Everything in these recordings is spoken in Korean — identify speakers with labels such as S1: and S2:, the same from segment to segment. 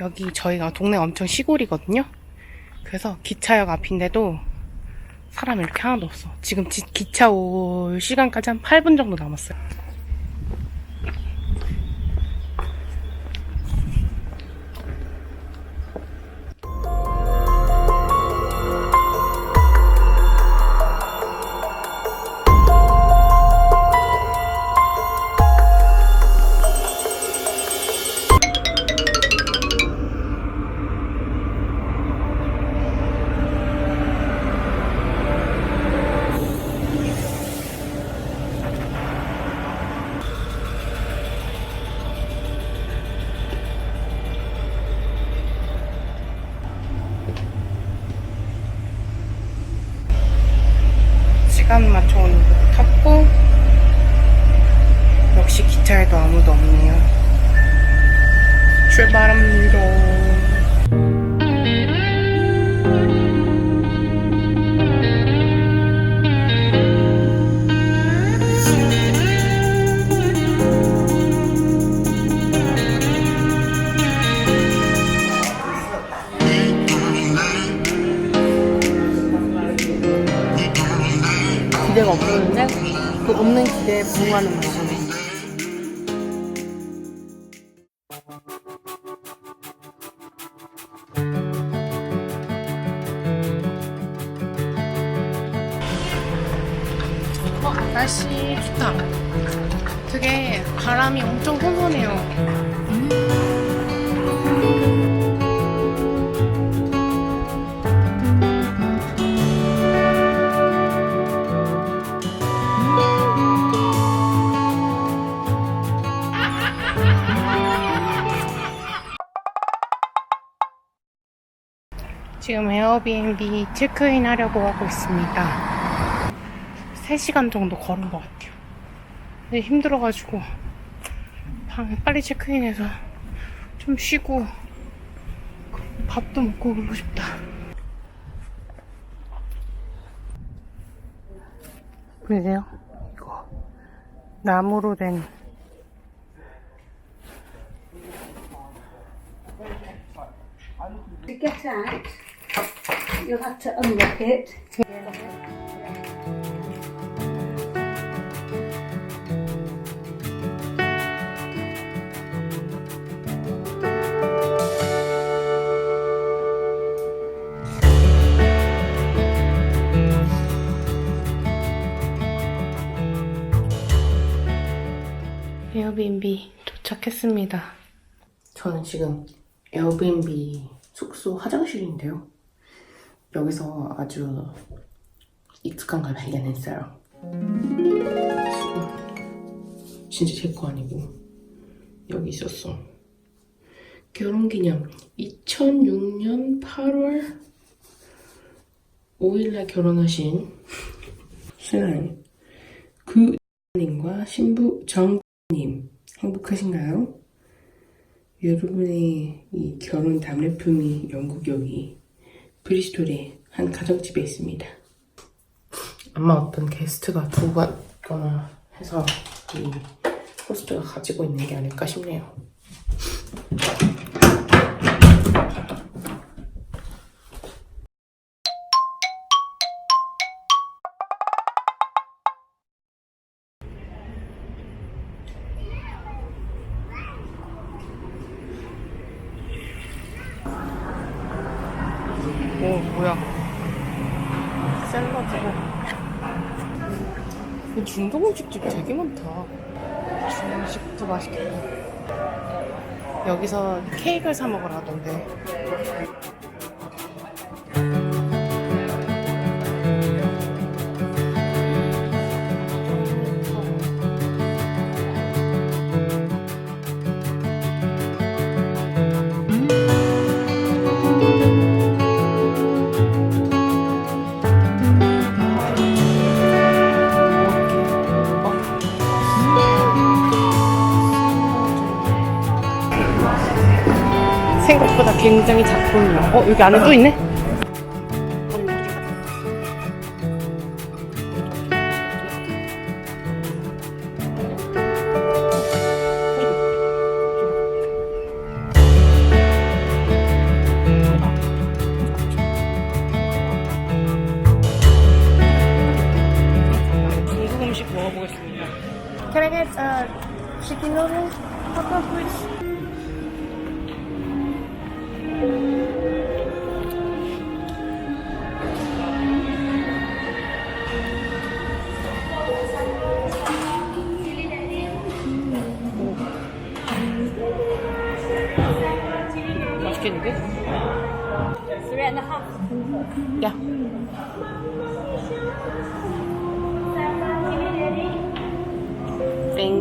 S1: 여기 저희가 동네 엄청 시골이거든요. 그래서 기차역 앞인데도 사람이 이렇게 하나도 없어. 지금 지- 기차 올 시간까지 한 8분 정도 남았어요. 시간 맞춰 오는 거 탔고 역시 기차에도 아무도 없네요. 출발합니다. 그 없는 기대에 부응하는. 어, 날씨 좋다. 되게 바람이 엄청 선선해요. 에어비앤비 체크인 하려고 하고 있습니다. 3시간 정도 걸은 것 같아요. 근데 힘들어가지고 방에 빨리 체크인해서 좀 쉬고 밥도 먹고 그러고 싶다. 보이세요? 이거 나무로 된
S2: get out, you'll have to unlock it.
S1: 에어비앤비 도착했습니다. 저는 지금 에어비앤비 숙소 화장실인데요. 여기서 아주 익숙한 걸 발견했어요. 진짜 제 거 아니고 여기 있었어. 결혼기념 2006년 8월 5일날 결혼하신 수연 그 님과 신부 정님 행복하신가요? 여러분의 이 결혼 답례품이 영국 여기 브리스톨의 한 가정집에 있습니다. 아마 어떤 게스트가 두고 갔거나 해서 이 호스트가 가지고 있는 게 아닐까 싶네요. 오 뭐야. 샐러드고 이 중동 음식집 되게 많다. 중식도 맛있겠다. 여기서 케이크를 사 먹으러 하던데 굉장히 작군요. 어, 여기 안에 또 있네?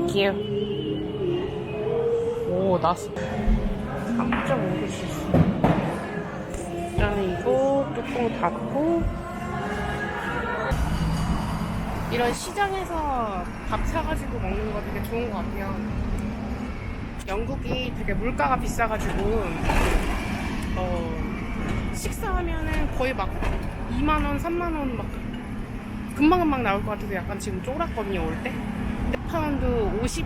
S1: Thank you. 오, 나왔어. 깜짝 놀랐어. 일단 이거 뚜껑 닫고. 이런 시장에서 밥 사가지고 먹는 거 되게 좋은 것 같아요. 영국이 되게 물가가 비싸가지고, 어, 식사하면은 거의 막 2만원, 3만원 막 금방금방 나올 것 같아서 약간 지금 쫄았거든요, 올 때. 파운드 50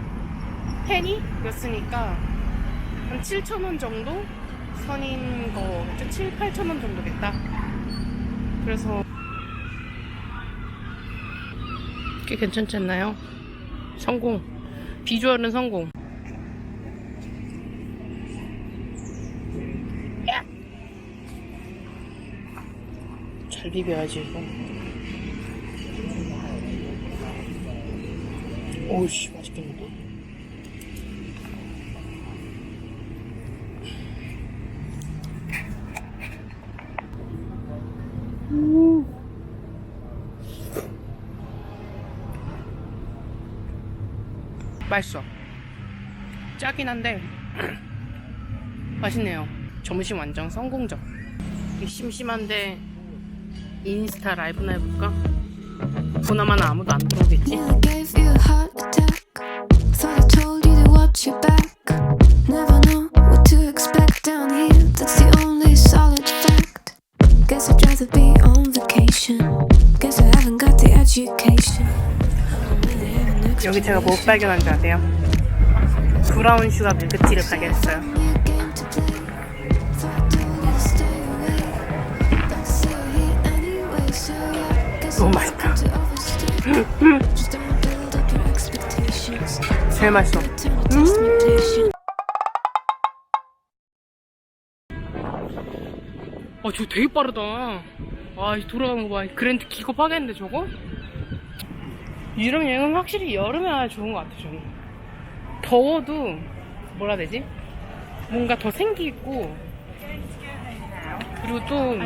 S1: 페니였으니까 한 7,000원 정도 선인 거, 7, 8,000원 정도겠다. 그래서 꽤 괜찮지 않나요? 성공. 비주얼은 성공. 잘 비벼야지 이거 오우씨 맛있겠는데? 음. 맛있어 짜긴 한데 맛있네요 점심 완전 성공적 심심한데 인스타 라이브나 해볼까? 보나마나 아무도 안 들어오겠지? 여기 제가 못 발견한 줄 아세요? 브라운 슈가 밀크티를 발견했어요 제일 맛있어
S3: mutation.
S1: 아, 저거 되게 빠르다. 와, 이 돌아가는 거 봐. 그랜드 기겁 하겠는데, 저거? 유럽 여행은 확실히 여름에 와야 좋은 것 같아, 저는. 더워도, 뭐라 해야 되지? 뭔가 더 생기있고, 그리고 또,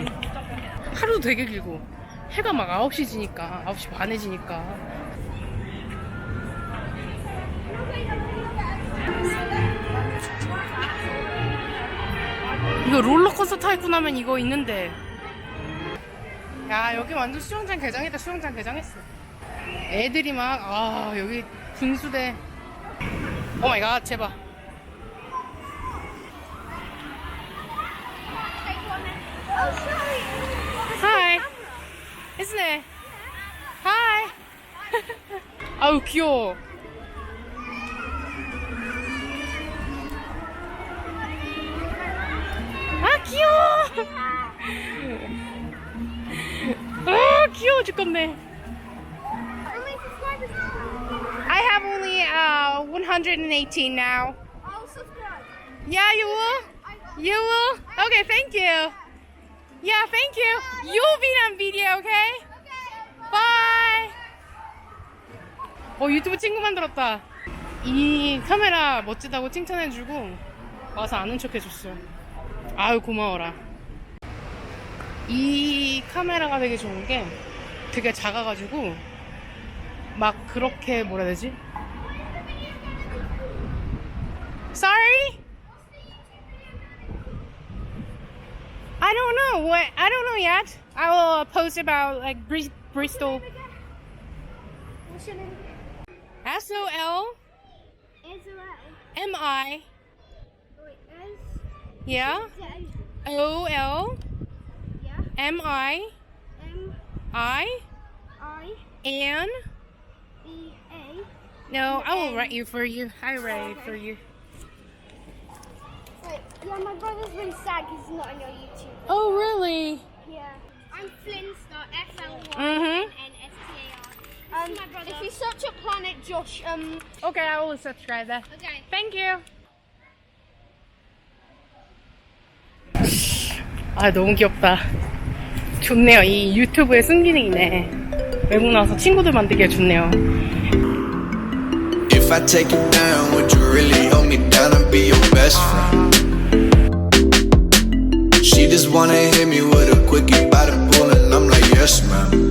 S1: 하루도 되게 길고, 해가 막 9시 지니까, 9시 반에 지니까. 이거 롤러코스터 타입고 나면 이거 있는데. 야, 여기 완전 수영장 개장했다. 수영장 개장했어. 애들이 막, 아, 여기 분수대. 오 마이 갓, 제발. 아우, 귀여워. 아, 귀여워. 아, 귀여워 죽겠네. I have only uh 118 now.
S2: I'll subscribe.
S1: Yeah, you will. You will. Okay, thank you. Yeah, thank you. You'll be on video, okay? Bye. 어 유튜브 친구 만들었다. 이 카메라 멋지다고 칭찬해주고 와서 아는 척 해줬어. 아유 고마워라. 이 카메라가 되게 좋은 게 되게 작아가지고 막 그렇게 뭐라 해야 되지? Sorry? I don't know what I don't know yet. I will post about like Bris- Bristol.
S2: What's your name?
S1: S O L. M I. Yeah.
S2: Z.
S1: O L
S2: Yeah.
S1: M I
S2: M.
S1: I
S2: I.
S1: N.
S2: E. A.
S1: No, I will write you for you. I write it for you.
S2: Wait. Yeah, my brother's really sad because he's not on your YouTube.
S1: Oh really?
S2: Yeah. I'm Flynn Star. F L Y
S1: Mhm.
S2: N S T A R. Um, if you search up Planet Josh. Um,
S1: Okay, I will subscribe that.
S2: okay.
S1: Thank you. 아 너무 귀엽다. 좋네요. 이 유튜브의 순기능이네. 외국 나와서 친구들 만들기가 좋네요.
S4: If I take you down, would you really hold me down and be your best friend? She just wanna hit me with a quickie by the pool, and I'm like, yes, ma'am.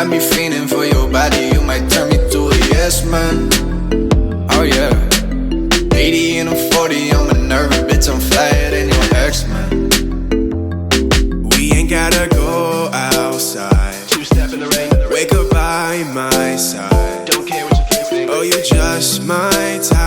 S4: Got me fiending for your body, you might turn me to a yes, man. Oh, yeah. 80 and a 40, I'm a nervous bitch, I'm flyer than your ex, man. We ain't gotta go outside. Two step in the rain. Wake up by my side. Don't care what you think. Oh, you're just my type.